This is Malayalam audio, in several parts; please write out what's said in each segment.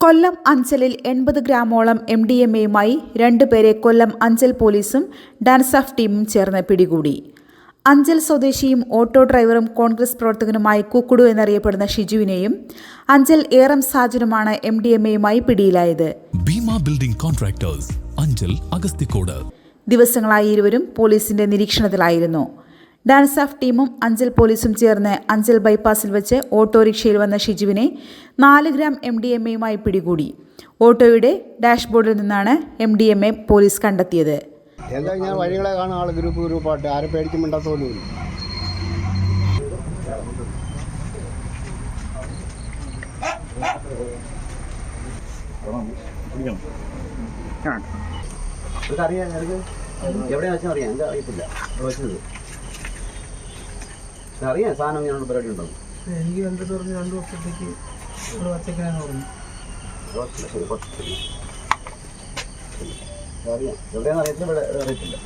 കൊല്ലം അഞ്ചലിൽ എൺപത് ഗ്രാമോളം എം ഡി എം എയുമായി രണ്ടുപേരെ കൊല്ലം അഞ്ചൽ പോലീസും ഡാൻസ് ഓഫ് ടീമും ചേർന്ന് പിടികൂടി. അഞ്ചൽ സ്വദേശിയും ഓട്ടോ ഡ്രൈവറും കോൺഗ്രസ് പ്രവർത്തകനുമായി കുക്കുടു എന്നറിയപ്പെടുന്ന ഷിജുവിനെയും അഞ്ചൽ ഏറം സാജനുമാണ് എം ഡി എം എയുമായി പിടിയിലായത്. Building contractors Anchal Agasthikode. ദിവസങ്ങളായി ഇരുവരും പോലീസിന്റെ നിരീക്ഷണത്തിലായിരുന്നു. ഡാൻസ് ഓഫ് ടീമും അഞ്ചൽ പോലീസും ചേർന്ന് അഞ്ചൽ ബൈപ്പാസിൽ വെച്ച് ഓട്ടോറിക്ഷയിൽ വന്ന ഷിജുവിനെ നാല് ഗ്രാം എം ഡി എം എയുമായി പിടികൂടി. ഓട്ടോയുടെ ഡാഷ്ബോർഡിൽ നിന്നാണ് M D M A police കണ്ടെത്തിയത്. എന്താ ഞാൻ വഴികളെ കാണും ആൾ ഗ്രൂപ്പ് ഗ്രൂപ്പായിട്ട്? ആരും പേടിക്കും അറിയാം എനിക്ക് എവിടെയാ വെച്ചാൽ അറിയാം. എനിക്ക് അറിയത്തില്ല. അറിയാം സാധനം ഇങ്ങനെയുള്ള പരിപാടി ഉണ്ടാവും എനിക്ക് കണ്ടിട്ട് പറഞ്ഞു രണ്ട് വർഷത്തേക്ക് ഇവിടെ പറഞ്ഞു അറിയാം. എവിടെയാണെന്ന് അറിയത്തില്ല ഇവിടെ അറിയത്തില്ല.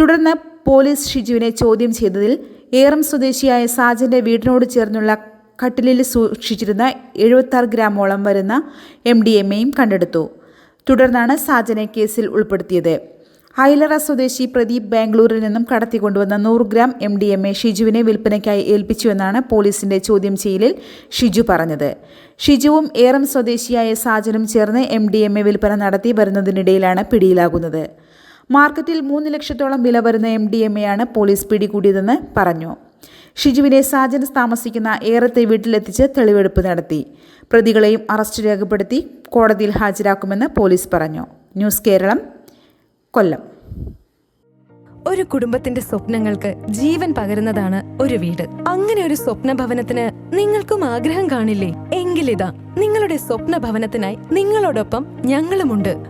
തുടർന്ന് പോലീസ് ഷിജുവിനെ ചോദ്യം ചെയ്തതിൽ ഏറം സ്വദേശിയായ സാജന്റെ വീടിനോട് ചേർന്നുള്ള കട്ടിലിൽ സൂക്ഷിച്ചിരുന്ന എഴുപത്താറ് ഗ്രാമോളം വരുന്ന എം ഡി എം എയും കണ്ടെടുത്തു. തുടർന്നാണ് സാജനെ കേസിൽ ഉൾപ്പെടുത്തിയത്. ഹൈലറ സ്വദേശി പ്രദീപ് ബാംഗ്ലൂരിൽ നിന്നും കടത്തിക്കൊണ്ടുവന്ന നൂറ് gram M D M A ഷിജുവിനെ വിൽപ്പനയ്ക്കായി ഏൽപ്പിച്ചുവെന്നാണ് പോലീസിന്റെ ചോദ്യം ചെയ്യലിൽ ഷിജു പറഞ്ഞത്. ഷിജുവും ഏറം സ്വദേശിയായ സാജനും ചേർന്ന് എം ഡി എം എ വിൽപ്പന നടത്തി വരുന്നതിനിടയിലാണ് പിടിയിലാകുന്നത്. മാർക്കറ്റിൽ മൂന്ന് ലക്ഷത്തോളം വില വരുന്ന എം ഡി എം എയാണ് പോലീസ് പിടികൂടിയതെന്ന് പറഞ്ഞു. ഷിജുവിനെ സാജൻ താമസിക്കുന്ന ഏറത്തെ വീട്ടിലെത്തിച്ച് തെളിവെടുപ്പ് നടത്തി. പ്രതികളെയും അറസ്റ്റ് രേഖപ്പെടുത്തി കോടതിയിൽ ഹാജരാക്കുമെന്ന് പോലീസ് പറഞ്ഞു. ന്യൂസ് കേരളം കൊല്ലം. ഒരു കുടുംബത്തിന്റെ സ്വപ്നങ്ങൾക്ക് ജീവൻ പകരുന്നതാണ് ഒരു വീട്. അങ്ങനെ ഒരു സ്വപ്ന ഭവനത്തിന് നിങ്ങൾക്കും ആഗ്രഹം കാണില്ലേ? എങ്കിലിതാ നിങ്ങളുടെ സ്വപ്ന ഭവനത്തിനായി നിങ്ങളോടൊപ്പം ഞങ്ങളുമുണ്ട്.